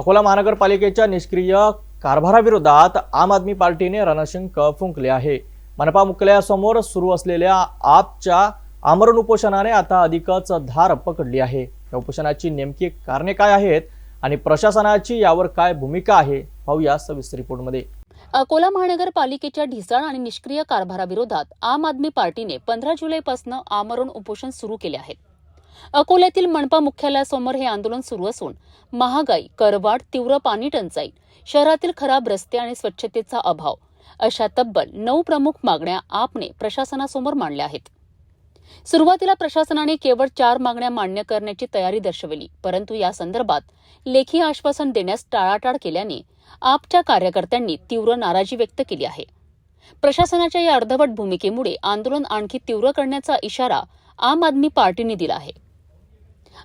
अकोला महानगरपालिकेच्या निष्क्रिय कारभाराविरोधात आम आदमी पार्टीने रणशिंक फुंकले आहे. मनपा मुख्यालयासमोर सुरू असलेल्या आपच्या आमरण उपोषणाने आता अधिकच धार पकडली आहे. या उपोषणाची नेमकी कारणे काय आहेत आणि प्रशासनाची यावर काय भूमिका आहे पाहूया सविस्तर रिपोर्टमध्ये. अकोला महानगरपालिकेच्या ढिसाळ आणि निष्क्रिय कारभाराविरोधात आम आदमी पार्टीने पंधरा जुलैपासून आमरण उपोषण सुरू केले आहे अकोल्यातील मनपा मुख्यालयासमोर हे आंदोलन सुरू असून महागाई करवाढ तीव्र पाणी टंचाई शहरातील खराब रस्ते आणि स्वच्छतेचा अभाव अशा तब्बल नऊ प्रमुख मागण्या आपने प्रशासनासमोर मांडल्या आहेत. सुरुवातीला प्रशासनाने केवळ चार मागण्या मान्य करण्याची तयारी दर्शवली परंतु या संदर्भात लेखी आश्वासन देण्यास टाळाटाळ केल्याने आपच्या कार्यकर्त्यांनी तीव्र नाराजी व्यक्त केली आहे. प्रशासनाच्या या अर्धवट भूमिकेमुळे आंदोलन आणखी तीव्र करण्याचा इशारा आम आदमी पार्टीने दिला आहे.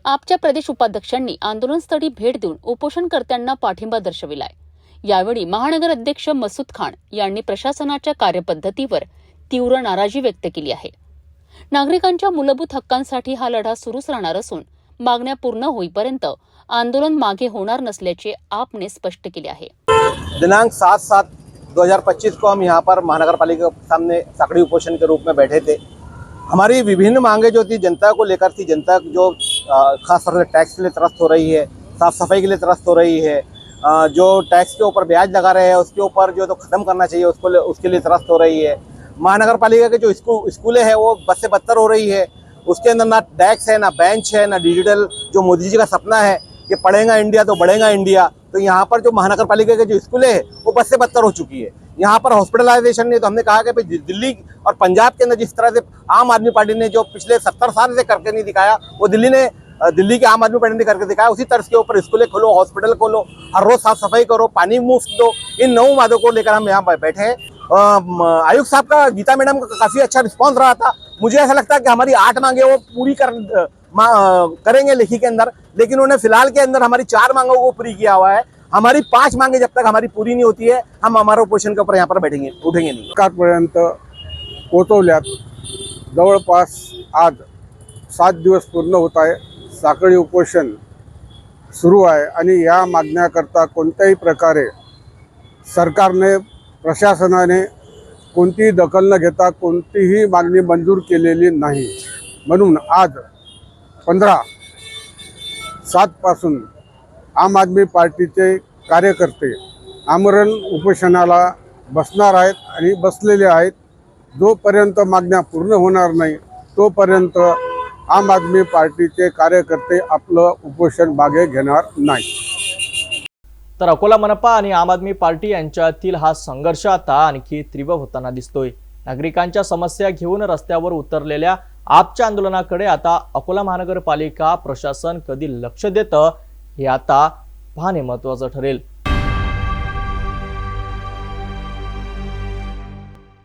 आपच्या प्रदेश उपाध्यक्षांनी आंदोलनस्थळी भेट देऊन उपोषणकर्त्यांना पाठिंबा दर्शविलाय. यावेळी महानगर अध्यक्ष मसूद खान यांनी प्रशासनाच्या कार्यपद्धतीवर तीव्र नाराजी व्यक्त केली आहे. नागरिकांच्या मूलभूत हक्कांसाठी हा लढा सुरूच राहणार असून मागण्या पूर्ण होईपर्यंत आंदोलन मागे होणार नसल्याचे आपने स्पष्ट केले आहे. दिनांक सात सात 2025 को हम यहाँ पर महानगर पालिका के सामने साकड़ी उपोषण के रूप में बैठे थे. हमारी विभिन्न मांगे जो थी, जनता को लेकर थी, जनता जो खास तौर से टैक्स के लिए त्रस्त हो रही है, साफ़ सफ़ाई के लिए त्रस्त हो रही है जो टैक्स के ऊपर ब्याज लगा रहे हैं, उसके ऊपर जो तो ख़त्म करना चाहिए, उसको उसके लिए त्रस्त हो रही है। महानगर पालिका के जो स्कूल स्कूलें हैं, वो बद से बदतर हो रही है। उसके अंदर ना टैक्स है, ना बेंच है, ना डिजिटल जो मोदी जी का सपना है कि पढ़ेगा इंडिया तो बढ़ेगा इंडिया तो यहाँ पर जो महानगर पालिका के जो स्कूलें हैं, वो बद से बदतर हो चुकी है। यहाँ पर हॉस्पिटलाइजेशन नहीं तो हमने कहा कि दिल्ली और पंजाब के अंदर जिस तरह से आम आदमी पार्टी ने जो पिछले सत्तर साल से करके नहीं दिखाया, वो दिल्ली ने दिल्ली के आम आदमी पार्टी ने करके दिखाया, उसी तर्ज के ऊपर स्कूलें खोलो हॉस्पिटल खोलो, हर रोज साफ़ सफ़ाई करो, पानी मुफ़्त दो, इन नौ वादों को लेकर हम यहाँ बैठे हैं। आयुक्त साहब का, गीता मैडम का काफ़ी अच्छा रिस्पॉन्स रहा था। मुझे ऐसा लगता है कि हमारी आठ मांगे वो पूरी कर करेंगे लिखी के अंदर, लेकिन उन्होंने फ़िलहाल के अंदर हमारी चार मांगों को पूरी किया हुआ है। हमारी पांच मांगे जब तक हमारी पूरी नहीं होती है हम हमारा उपोषण के ऊपर यहाँ पर बैठेंगे उठेंगे नहीं। सरकारपर्यंत पोचवल्यात जवळपास आज सात दिवस पूर्ण होत आहे. साखळी उपोषण सुरू आहे आणि या मागण्याकरता कोणत्याही प्रकारे सरकारने प्रशासनाने कोणतीही दखल न घेता कोणतीही मागणी मंजूर केलेली नाही. म्हणून आज पंधरा सातपासून आम आदमी पार्टीचे कार्यकर्ते आमरण उपोषणाला बसणार आहेत आणि बसलेले आहेत. जोपर्यंत मागण्या पूर्ण होणार नाही तोपर्यंत आम आदमी पार्टीचे कार्यकर्ते आपलं उपोषण मागे घेणार नाही. तर अकोला मनपा आणि आम आदमी पार्टी यांच्यातील हा संघर्ष आता आणखी तीव्र होताना दिसतोय. नागरिकांच्या समस्या घेऊन रस्त्यावर उतरलेल्या आपच्या आंदोलनाकडे आता अकोला महानगरपालिका प्रशासन कधी लक्ष देतं हे आता पाहणे महत्वाचं ठरेल.